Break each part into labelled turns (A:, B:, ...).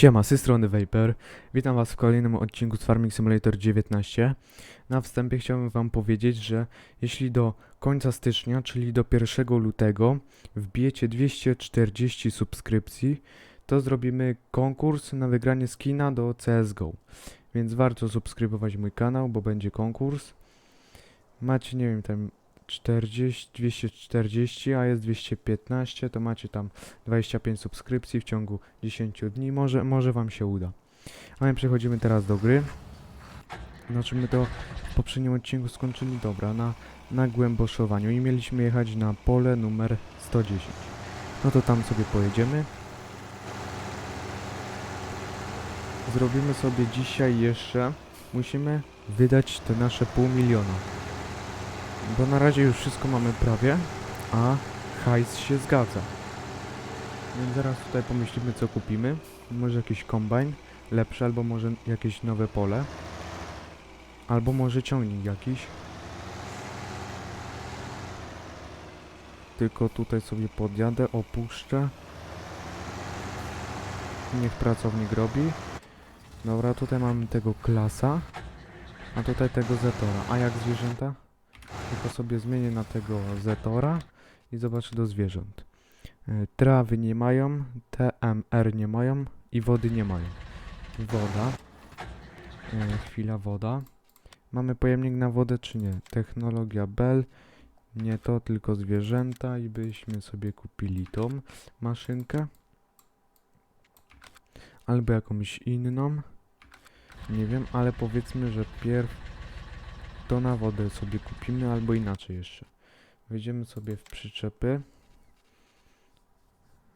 A: Siema, z strony Vapor. Witam Was w kolejnym odcinku z Farming Simulator 19. Na wstępie chciałbym Wam powiedzieć, że jeśli do końca stycznia, czyli do 1 lutego, wbijecie 240 subskrypcji, to zrobimy konkurs na wygranie skina do CSGO. Więc warto subskrybować mój kanał, bo będzie konkurs. Macie, nie wiem, tam 40, 240, a jest 215, to macie tam 25 subskrypcji w ciągu 10 dni. Może, może Wam się uda. A my przechodzimy teraz do gry. Znaczy my to w poprzednim odcinku skończyli dobra na, na głęboszowaniu i mieliśmy jechać na pole numer 110. No to tam sobie pojedziemy. Zrobimy sobie dzisiaj jeszcze. Musimy wydać te nasze pół miliona. Bo na razie już wszystko mamy prawie, a hajs się zgadza. Więc zaraz tutaj pomyślimy co kupimy. Może jakiś kombajn lepszy, albo może jakieś nowe pole. Albo może ciągnik jakiś. Tylko tutaj sobie podjadę, opuszczę. Niech pracownik robi. Dobra, tutaj mamy tego klasa. A tutaj tego zetora. A jak zwierzęta? Tylko sobie zmienię na tego zetora i zobaczę do zwierząt. E, Trawy nie mają, TMR nie mają i wody nie mają. Woda. E, chwila, woda. Mamy pojemnik na wodę czy nie? Technologia Bell. Nie to, tylko zwierzęta i byśmy sobie kupili tą maszynkę. Albo jakąś inną. Nie wiem, ale powiedzmy, że pierw to na wodę sobie kupimy, albo inaczej jeszcze. Wejdziemy sobie w przyczepy.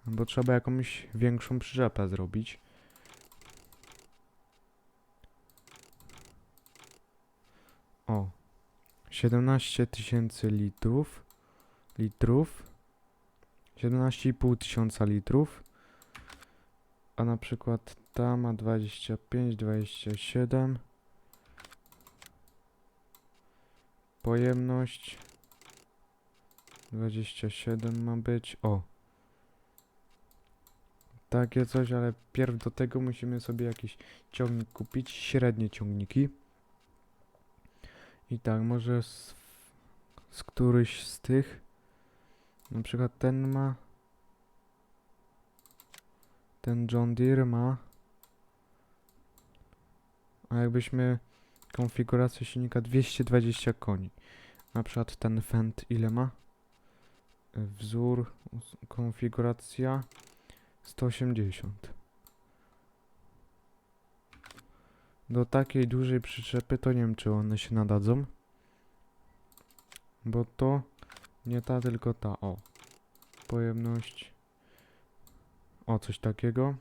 A: Bo trzeba jakąś większą przyczepę zrobić. O. 17 tysięcy litrów. Litrów. 17,5 tysiąca litrów. A na przykład ta ma 25, 27. Pojemność 27 ma być. O. Takie coś, ale pierw do tego musimy sobie jakiś ciągnik kupić, średnie ciągniki. I tak, może z, z któryś z tych. Na przykład ten ma. Ten John Deere ma. A jakbyśmy konfigurację silnika 220 koni. Na przykład ten Fendt ile ma? Y, Wzór, konfiguracja 180. Do takiej dużej przyczepy to nie wiem czy one się nadadzą. Bo to nie ta, tylko ta. O. Pojemność. O, coś takiego.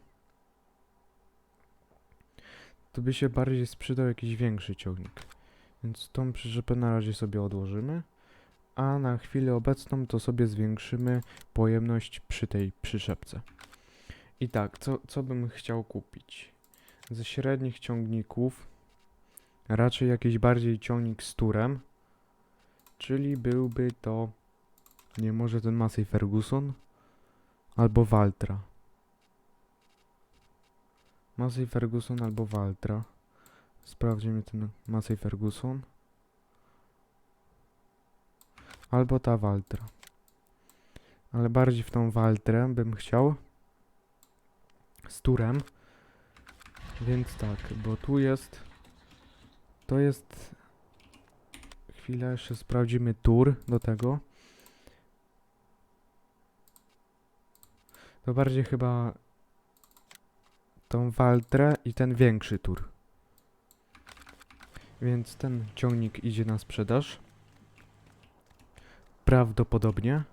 A: To by się bardziej sprzedał jakiś większy ciągnik. Więc tą przyczepę na razie sobie odłożymy. A na chwilę obecną to sobie zwiększymy pojemność przy tej przyczepce. I tak, co, co bym chciał kupić? Ze średnich ciągników raczej jakiś bardziej ciągnik z turem. Czyli byłby to nie może ten Massey Ferguson albo Valtra. Massey Ferguson albo Valtra. Sprawdzimy ten Massey Ferguson. Albo ta Valtra. Ale bardziej w tą Valtrę bym chciał. Z turem. Więc tak, bo tu jest... To jest... Chwilę, jeszcze sprawdzimy tur do tego. To bardziej chyba tą Valtrę i ten większy tur. Więc ten ciągnik idzie na sprzedaż. Prawdopodobnie.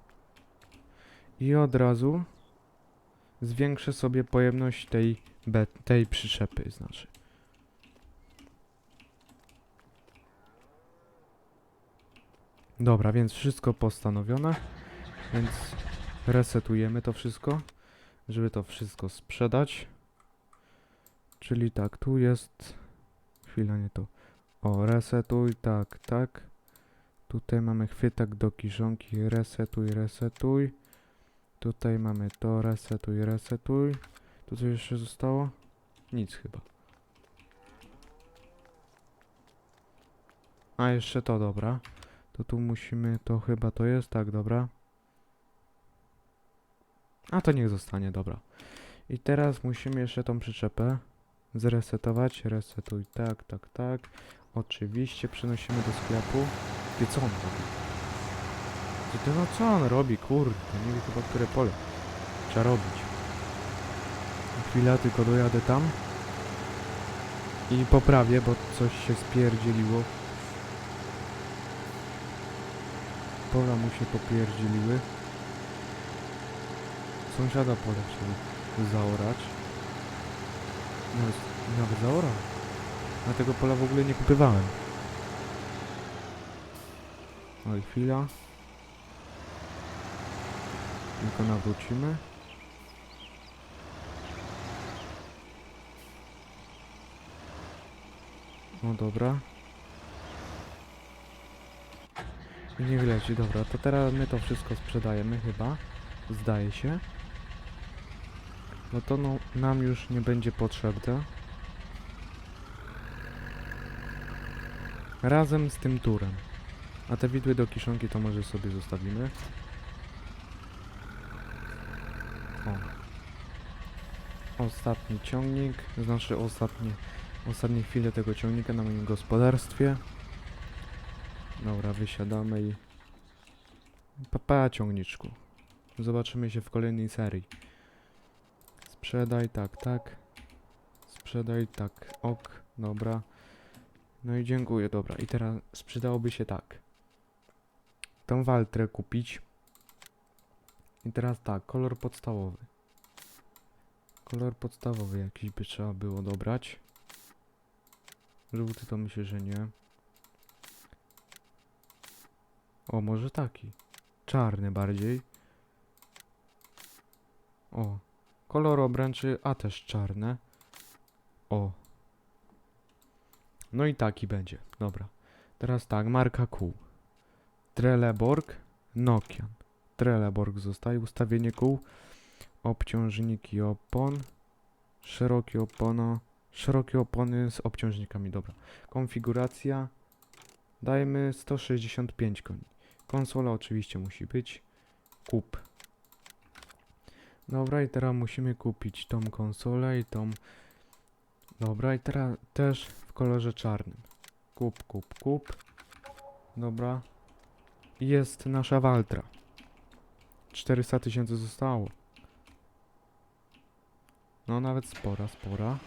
A: I od razu zwiększę sobie pojemność tej, tej przyczepy, znaczy. Dobra, więc wszystko postanowione. Więc resetujemy to wszystko, żeby to wszystko sprzedać. Czyli tak, tu jest. Chwila, nie to. O, resetuj, tak, tak. Tutaj mamy chwytak do kiszonki, resetuj, resetuj. Tutaj mamy to, resetuj, resetuj. Tu coś jeszcze zostało? Nic chyba. A jeszcze to, dobra. To tu musimy, to chyba to jest, tak, dobra. A to niech zostanie, dobra. I teraz musimy jeszcze tą przyczepę zresetować. Resetuj, tak, tak, tak. Oczywiście przenosimy do sklepu. Ty co on robi? Ty, ty no co on robi, kurde, nie wiem chyba które pole trzeba robić. Chwila, tylko dojadę tam i poprawię, bo coś się spierdzieliło. Pola mu się popierdzieliły. Sąsiada pole trzeba zaorać. Nawet, nawet zaorał. Na tego pola w ogóle nie kupywałem. Oj, chwila. Tylko nawrócimy. No dobra. I niech leci, dobra, to teraz my to wszystko sprzedajemy chyba. Zdaje się. No to no, nam już nie będzie potrzebne. Razem z tym turem. A te widły do kiszonki to może sobie zostawimy. O. Ostatni ciągnik, znaczy ostatnie, ostatnie chwile tego ciągnika na moim gospodarstwie. Dobra, wysiadamy i... Papa ciągniczku. Zobaczymy się w kolejnej serii. Sprzedaj, tak, tak. Sprzedaj, tak, ok, dobra. No i dziękuję, dobra. I teraz sprzedałoby się tak. Tą waltrę kupić. I teraz tak, kolor podstawowy. Kolor podstawowy jakiś by trzeba było dobrać. Żółty to myślę, że nie. O, może taki. Czarny bardziej. O. Kolor obręczy, a też czarne. O. No i taki będzie. Dobra. Teraz tak, marka kół. Trelleborg, Nokian. Trelleborg zostaje, ustawienie kół, obciążniki opon, szerokie opono, szerokie opony z obciążnikami, dobra. Konfiguracja, dajmy 165 koni. Konsola oczywiście musi być, kup. Dobra i teraz musimy kupić tą konsolę i tą, dobra i teraz też w kolorze czarnym. Kup, kup, kup. Dobra. Jest nasza Waltra. 400 tysięcy zostało. No nawet spora, spora.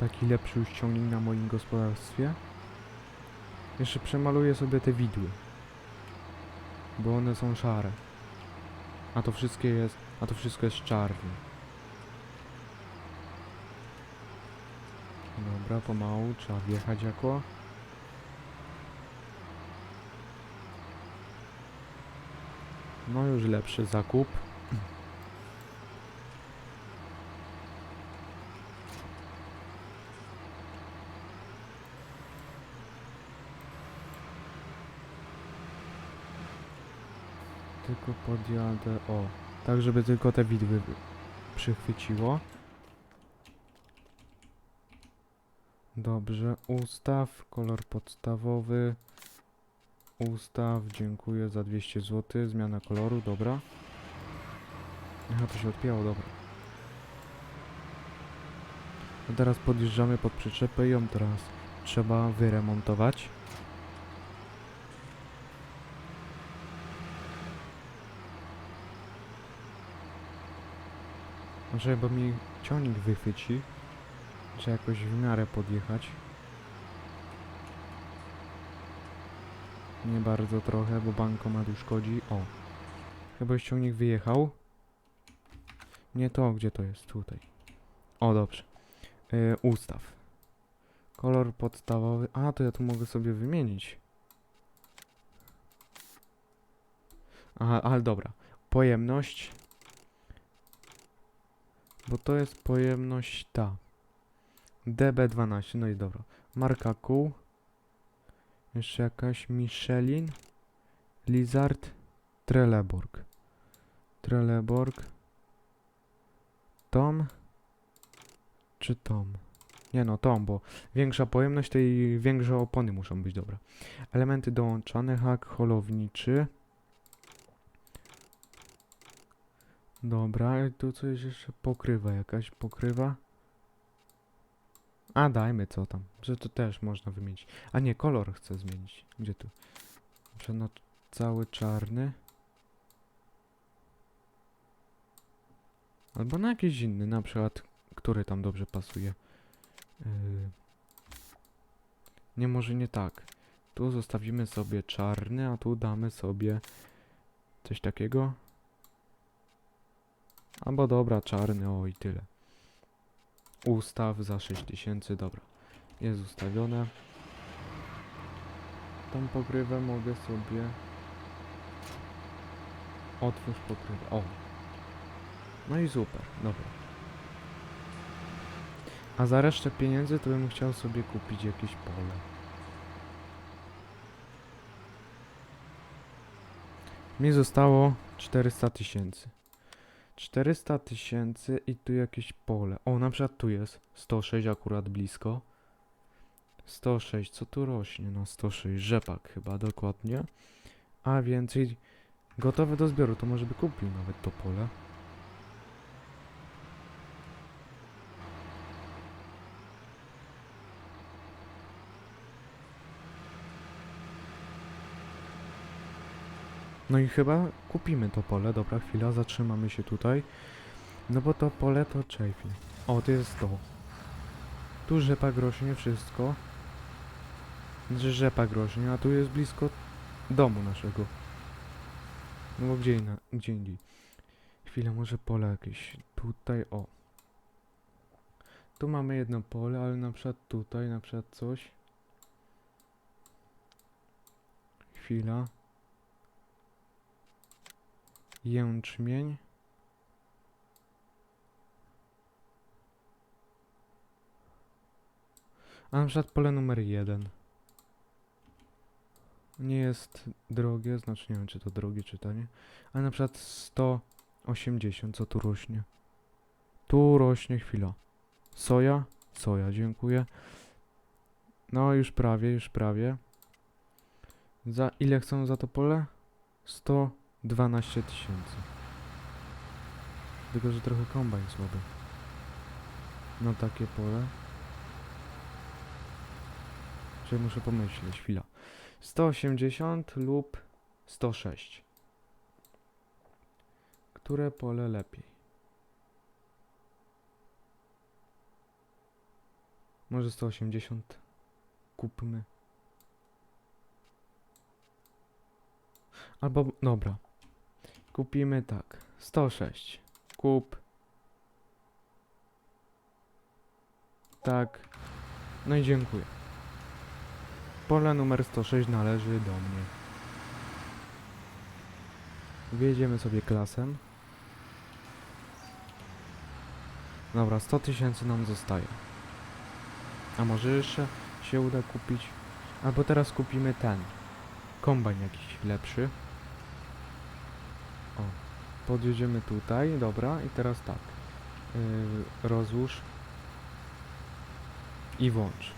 A: Taki lepszy już na moim gospodarstwie. Jeszcze przemaluję sobie te widły. Bo one są szare. A to wszystkie jest, a to wszystko jest czarne. Dobra, pomału, trzeba wjechać jako. No już lepszy zakup. Tylko podjadę, o, tak żeby tylko te widły przychwyciło. Dobrze, ustaw, kolor podstawowy. Ustaw, dziękuję za 200 zł, zmiana koloru, dobra. Aha, to się odpięło, dobra. A teraz podjeżdżamy pod przyczepę i ją teraz trzeba wyremontować. Może bo mi ciągnik wychwyci. Trzeba jakoś w miarę podjechać. Nie bardzo trochę, bo bankomat już szkodzi. O. Chyba ciągnik wyjechał. Nie to, gdzie to jest? Tutaj. O, dobrze. Yy, ustaw. Kolor podstawowy. A, to ja tu mogę sobie wymienić. Aha, ale dobra. Pojemność. Bo to jest pojemność ta. DB12, no i dobra. Marka. Jeszcze jakaś Michelin. Lizard. Trelleborg. Trelleborg. Tom. czy tą? Nie no, tą, bo większa pojemność, to i większe opony muszą być, dobra. Elementy dołączane, hak holowniczy. Dobra, i tu coś jeszcze pokrywa, jakaś pokrywa. A dajmy co tam, że to też można wymienić. A nie, kolor chcę zmienić. Gdzie tu? Że no cały czarny. Albo na jakiś inny, na przykład, który tam dobrze pasuje. Yy. Nie, może nie tak. Tu zostawimy sobie czarny, a tu damy sobie coś takiego. Albo dobra, czarny, o i tyle. Ustaw za 6000, dobra. Jest ustawione. Tą pokrywę mogę sobie... Otwórz pokrywę, o. No i super, dobra. A za resztę pieniędzy to bym chciał sobie kupić jakieś pole. Mi zostało 400 tysięcy. 400 tysięcy i tu jakieś pole. O, na przykład tu jest 106 akurat blisko. 106, co tu rośnie? No 106, rzepak chyba dokładnie. A więcej gotowe do zbioru, to może by kupił nawet to pole. No i chyba kupimy to pole. Dobra, chwila, zatrzymamy się tutaj. No bo to pole to czejfi. O, to jest to. Tu rzepak rośnie, wszystko. Znaczy rzepak rośnie, a tu jest blisko domu naszego. No bo gdzie, inna, gdzie indziej. Chwila, może pole jakieś. Tutaj, o. Tu mamy jedno pole, ale na przykład tutaj, na przykład coś. Chwila. Jęczmień. A na przykład pole numer jeden. Nie jest drogie, znaczy nie wiem czy to drogie czy tanie. Ale na przykład 180, co tu rośnie? Tu rośnie chwila. Soja? Soja, dziękuję. No już prawie, już prawie. Za ile chcą za to pole? 112 tysięcy. Tylko, że trochę kombajn słaby. No takie pole. Czy muszę pomyśleć, chwila. 180 lub 106. Które pole lepiej? Może 180 kupmy. Albo, dobra. Kupimy tak. 106. Kup. Tak. No i dziękuję. Pole numer 106 należy do mnie. Wjedziemy sobie klasem. Dobra, 100 tysięcy nam zostaje. A może jeszcze się uda kupić? Albo teraz kupimy ten. Kombajn jakiś lepszy. O, podjedziemy tutaj, dobra, i teraz tak. Yy, rozłóż i włącz.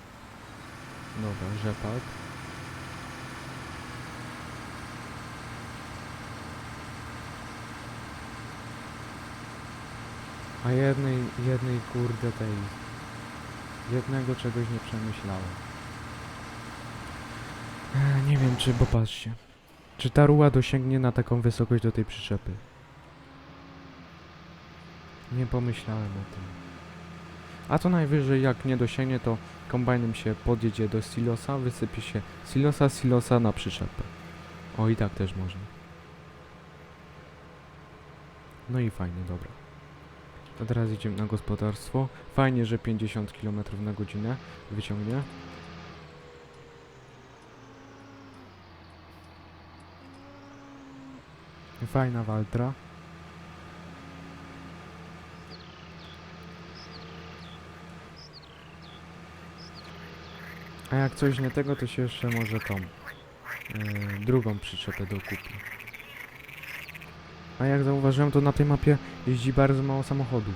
A: Dobra, rzepak. A jednej, jednej kurde tej... Jednego czegoś nie przemyślałem. Ech, Nie wiem czy, bo patrzcie. Czy ta ruła dosięgnie na taką wysokość do tej przyczepy? Nie pomyślałem o tym. A to najwyżej jak nie dosięgnie to kombajnem się podjedzie do silosa, wysypie się silosa, silosa na przyczepę. O i tak też można. No i fajnie, dobra. To teraz idziemy na gospodarstwo. Fajnie, że 50 km na godzinę wyciągnie. Fajna waltra. A jak coś nie tego, to się jeszcze może tą yy, drugą przyczepę dokupi. A jak zauważyłem, to na tej mapie jeździ bardzo mało samochodów.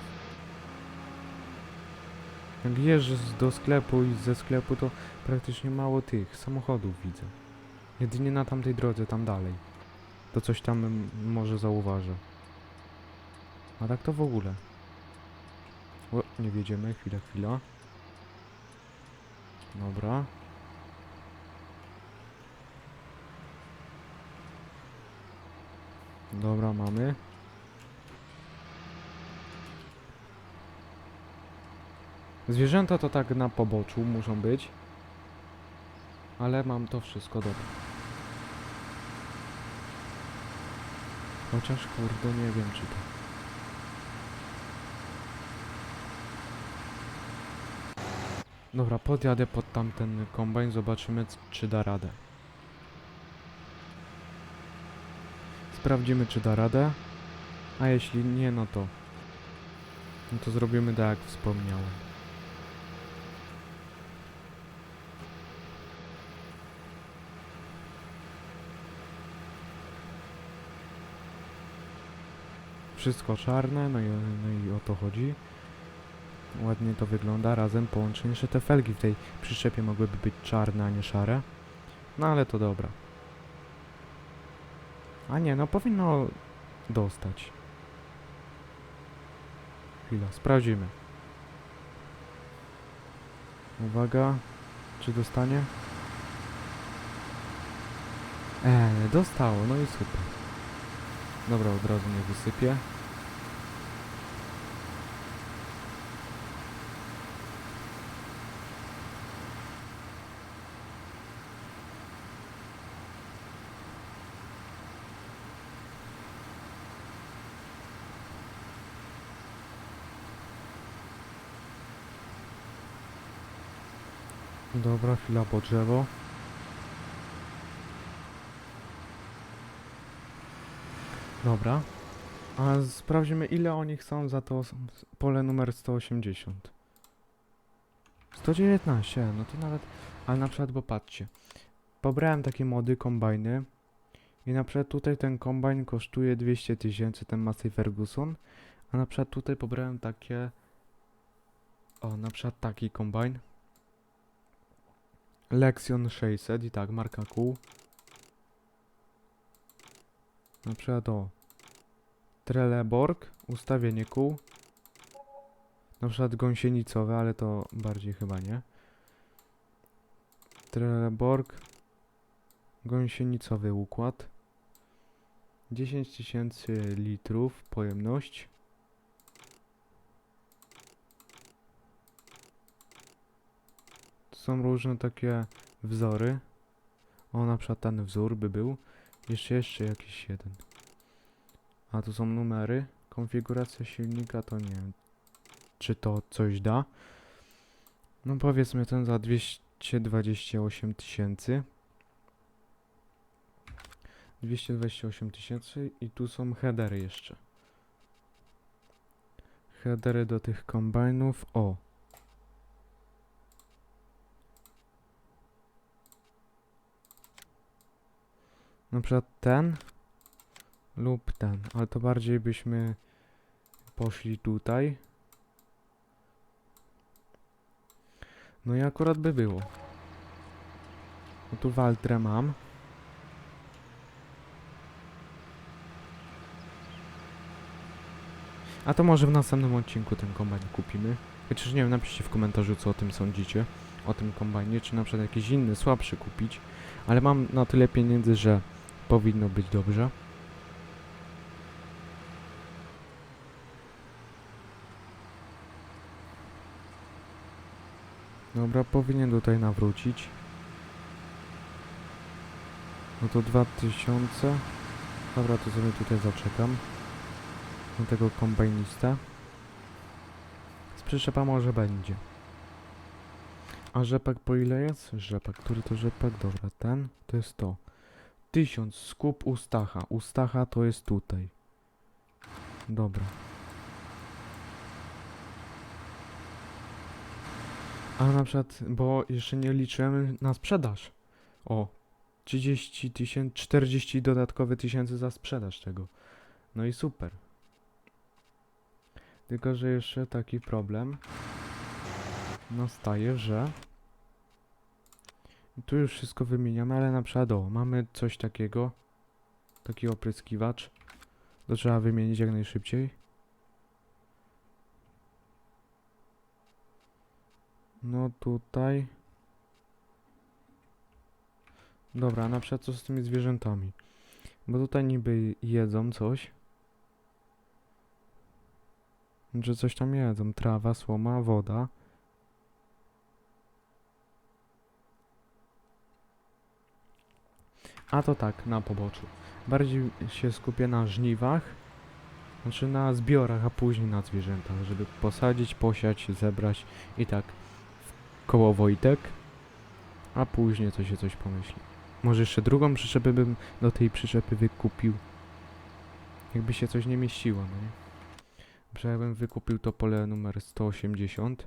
A: Jak jeżdżę do sklepu i ze sklepu, to praktycznie mało tych samochodów widzę. Jedynie na tamtej drodze, tam dalej. To coś tam może zauważę. A tak to w ogóle. O, nie wiedziemy, chwila, chwila. Dobra. Dobra, mamy. Zwierzęta to tak na poboczu muszą być. Ale mam to wszystko dobre. Chociaż kurde nie wiem czy to. Dobra, podjadę pod tamten kombajn, zobaczymy czy da radę. Sprawdzimy czy da radę. A jeśli nie, no to... No to zrobimy tak jak wspomniałem. Wszystko czarne, no i, no i o to chodzi. Ładnie to wygląda, razem połączenie. Jeszcze te felgi w tej przyczepie mogłyby być czarne, a nie szare. No ale to dobra. A nie, no powinno dostać. Chwila, sprawdzimy. Uwaga, czy dostanie? Eee, dostało, no i super. Dobra, od razu nie wysypię. Dobra, chwila po drzewo. Dobra. A sprawdzimy ile oni chcą za to pole numer 180. 119, no to nawet... Ale na przykład, bo patrzcie. Pobrałem takie mody kombajny. I na przykład tutaj ten kombajn kosztuje 200 tysięcy, ten Massey Ferguson. A na przykład tutaj pobrałem takie... O, na przykład taki kombajn. Lexion 600 i tak, marka kół. Na przykład o. Trelleborg, ustawienie kół. Na przykład gąsienicowe, ale to bardziej chyba nie. Trelleborg. Gąsienicowy układ. 10 tysięcy litrów pojemność. Są różne takie wzory. O, na przykład ten wzór by był. Jeszcze, jeszcze jakiś jeden. A tu są numery. Konfiguracja silnika to nie wiem, czy to coś da. No powiedzmy ten za 228 tysięcy. 228 tysięcy i tu są headery jeszcze. Headery do tych kombajnów. O, Na przykład ten lub ten, ale to bardziej byśmy poszli tutaj. No i akurat by było. No tu Waltrę mam. A to może w następnym odcinku ten kombajn kupimy. Chociaż nie wiem, napiszcie w komentarzu co o tym sądzicie. O tym kombajnie, czy na przykład jakiś inny, słabszy kupić. Ale mam na tyle pieniędzy, że powinno być dobrze. Dobra, powinien tutaj nawrócić. No to 2000. Dobra, to sobie tutaj zaczekam. Na tego kombajnista. Z przyczepa może będzie. A rzepak po ile jest? Rzepak, który to rzepak? Dobra, ten to jest to. Tysiąc, skup Ustacha. Ustacha to jest tutaj. Dobra. A na przykład, bo jeszcze nie liczyłem na sprzedaż. O, 30 tysięcy, 40 dodatkowe tysięcy za sprzedaż tego. No i super. Tylko, że jeszcze taki problem. nastaje, że tu już wszystko wymieniamy, ale na przykład o, mamy coś takiego, taki opryskiwacz, to trzeba wymienić jak najszybciej. No tutaj. Dobra, na przykład co z tymi zwierzętami? Bo tutaj niby jedzą coś. Że coś tam jedzą. Trawa, słoma, woda. A to tak, na poboczu. Bardziej się skupię na żniwach, znaczy na zbiorach, a później na zwierzętach, żeby posadzić, posiać, zebrać i tak koło Wojtek, a później to się coś pomyśli. Może jeszcze drugą przyczepę bym do tej przyczepy wykupił. Jakby się coś nie mieściło, no nie? Że wykupił to pole numer 180.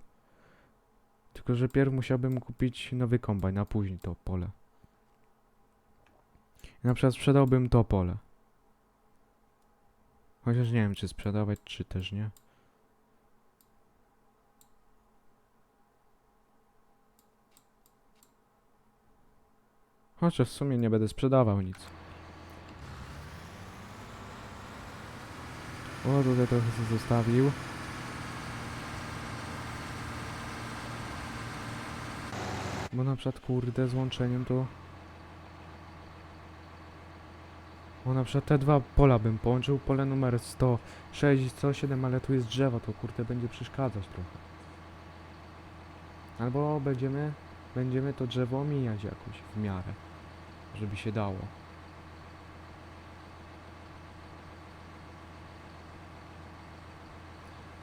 A: Tylko, że pierw musiałbym kupić nowy kombajn, a później to pole. Na przykład sprzedałbym to pole. Chociaż nie wiem, czy sprzedawać, czy też nie. Chociaż w sumie nie będę sprzedawał nic. O, tutaj trochę się zostawił. Bo na przykład, kurde, z łączeniem to... Bo na przykład te dwa pola bym połączył, pole numer 106 i 107, ale tu jest drzewo, to kurde będzie przeszkadzać trochę. Albo będziemy, będziemy to drzewo omijać jakoś w miarę, żeby się dało.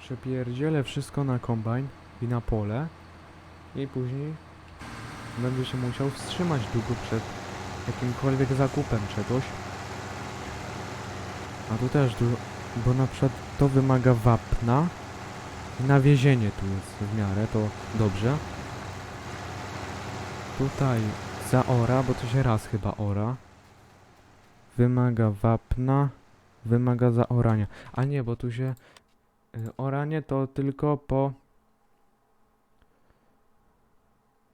A: Przepierdzielę wszystko na kombajn i na pole i później będę się musiał wstrzymać długo przed jakimkolwiek zakupem czegoś. A tu też, du- bo na przykład to wymaga wapna i nawiezienie tu jest w miarę, to dobrze. Tutaj zaora, bo to się raz chyba ora. Wymaga wapna, wymaga zaorania. A nie, bo tu się y, oranie to tylko po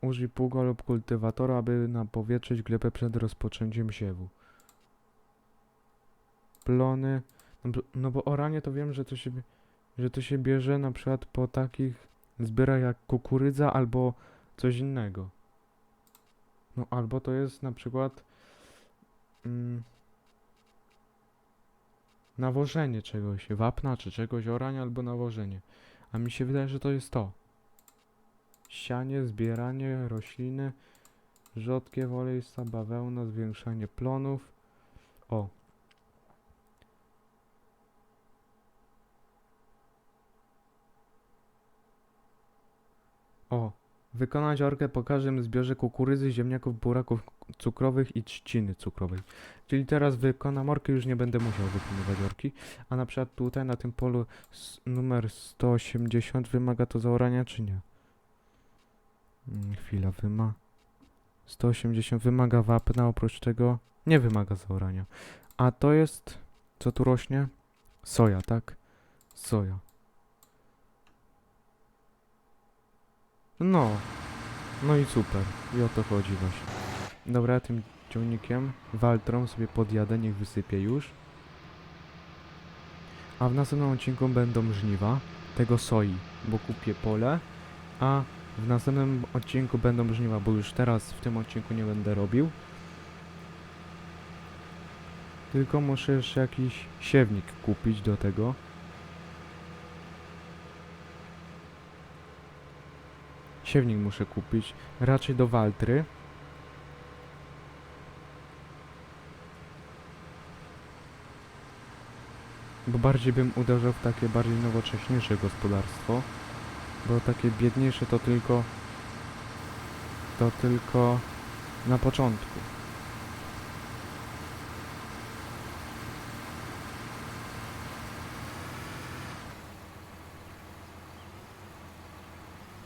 A: Użyj pługa lub kultywatora, aby napowietrzyć glebę przed rozpoczęciem siewu. Plony. No bo, no bo oranie to wiem, że to się, że to się bierze na przykład po takich zbiorach jak kukurydza albo coś innego. No albo to jest na przykład mm, nawożenie czegoś, wapna czy czegoś, oranie albo nawożenie. A mi się wydaje, że to jest to. Sianie, zbieranie rośliny, rzodkiew olejsta, bawełna, zwiększanie plonów. O. O. Wykonać orkę po każdym zbiorze kukurydzy, ziemniaków, buraków cukrowych i trzciny cukrowej. Czyli teraz wykonam orkę, już nie będę musiał wykonywać orki. A na przykład tutaj na tym polu numer 180 wymaga to zaorania czy nie? Mm, Chwila, wyma. 180 wymaga wapna, oprócz tego nie wymaga zaorania. A to jest, co tu rośnie? Soja, tak? Soja. No. No i super. I o to chodzi właśnie. Dobra, tym ciągnikiem Waltrą sobie podjadę, niech wysypie już. A w następnym odcinku będą żniwa tego soi, bo kupię pole, a w następnym odcinku będą żniwa, bo już teraz w tym odcinku nie będę robił. Tylko muszę jeszcze jakiś siewnik kupić do tego. Siewnik muszę kupić, raczej do Waltry. Bo bardziej bym uderzał w takie bardziej nowocześniejsze gospodarstwo. Bo takie biedniejsze to tylko to tylko na początku.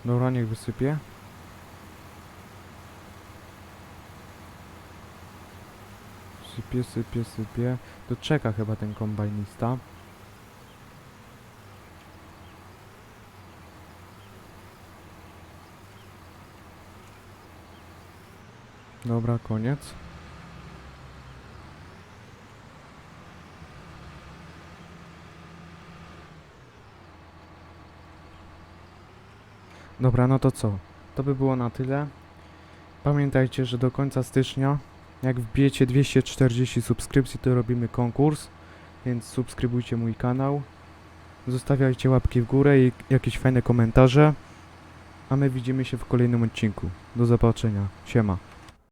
A: Dobra, niech wysypie. Sypie, sypie, sypie. To czeka chyba ten kombajnista. Dobra, koniec. Dobra, no to co? To by było na tyle. Pamiętajcie, że do końca stycznia, jak wbijecie 240 subskrypcji, to robimy konkurs, więc subskrybujcie mój kanał. Zostawiajcie łapki w górę i jakieś fajne komentarze. A my widzimy się w kolejnym odcinku. Do zobaczenia. Siema.